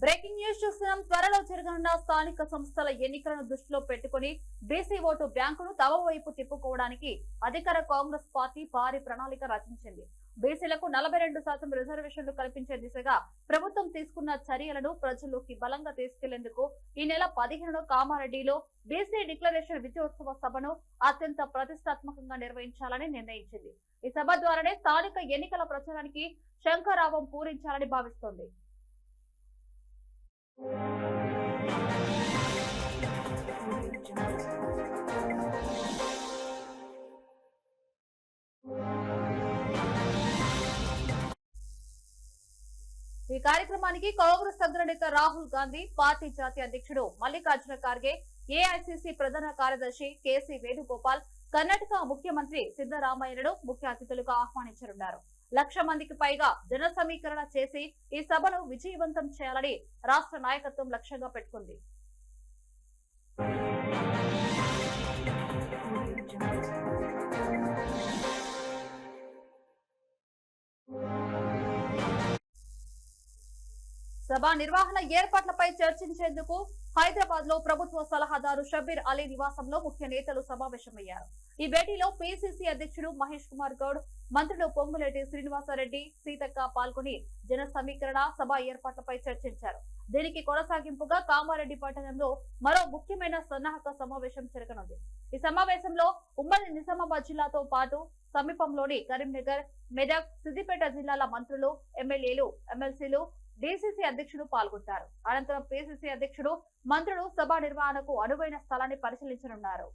Breaking చూస్తున్నాం. త్వరలో జరగనున్న స్థానిక సంస్థల ఎన్నికలను దృష్టిలో పెట్టుకుని బీసీ ఓటు బ్యాంకును తమ వైపు తిప్పుకోవడానికి అధికార కాంగ్రెస్ పార్టీ భారీ ప్రణాళిక రచించింది. బీసీలకు నలభై రెండు శాతం రిజర్వేషన్లు కల్పించే దిశగా ప్రభుత్వం తీసుకున్న చర్యలను ప్రజల్లోకి బలంగా తీసుకెళ్ళేందుకు ఈ నెల పదిహేను కామారెడ్డిలో బీసీ డిక్లరేషన్ విజయోత్సవ సభను అత్యంత ప్రతిష్టాత్మకంగా నిర్వహించాలని నిర్ణయించింది. ఈ సభ ద్వారానే స్థానిక ఎన్నికల ప్రచారానికి శంఖరావం పూరించాలని భావిస్తోంది. ఈ కార్యక్రమానికి కాంగ్రెస్ అగ్రనేత రాహుల్ గాంధీ పార్టీ జాతీయ అధ్యక్షుడు మల్లికార్జున ఖార్గే ఏఐసిసి ప్రధాన కార్యదర్శి కేసీ వేణుగోపాల్ కర్ణాటక ముఖ్యమంత్రి సిద్దరామయ్యను ముఖ్య అతిథులుగా ఆహ్వానించనున్నారు. లక్ష మందికి పైగా జన సమీకరణ చేసి ఈ సభను విజయవంతం చేయాలని రాష్ట్ర నాయకత్వం లక్ష్యంగా పెట్టుకుంది. సభ నిర్వహణ ఏర్పాట్లపై చర్చించేందుకు హైదరాబాద్లో ప్రభుత్వ సలహాదారు షబీర్ అలీ నివాసంలో ముఖ్య నేతలు సమావేశమయ్యారు. ఈ భేటీలో పిసిసి అధ్యక్షుడు మహేష్ కుమార్ గౌడ్ మంత్రులు పొంగులేటి శ్రీనివాసరెడ్డి సీతక్క పాల్గొని జన సమీకరణ సభ ఏర్పాట్లపై చర్చించారు. దీనికి కొనసాగింపుగా కామారెడ్డి పట్టణంలో మరో ముఖ్యమైన సన్నాహక సమావేశం జరగనుంది. ఈ సమావేశంలో ఉమ్మడి నిజామాబాద్ జిల్లాతో పాటు సమీపంలోని కరీంనగర్ మెదక్ సిద్దిపేట జిల్లాల మంత్రులు ఎమ్మెల్యేలు ఎమ్మెల్సీలు డిసిసి అధ్యక్షుడు పాల్గొంటారు. అనంతరం పిసిసి అధ్యక్షుడు మంత్రులు సభ నిర్వహణకు అనువైన స్థలాన్ని పరిశీలించనున్నారు.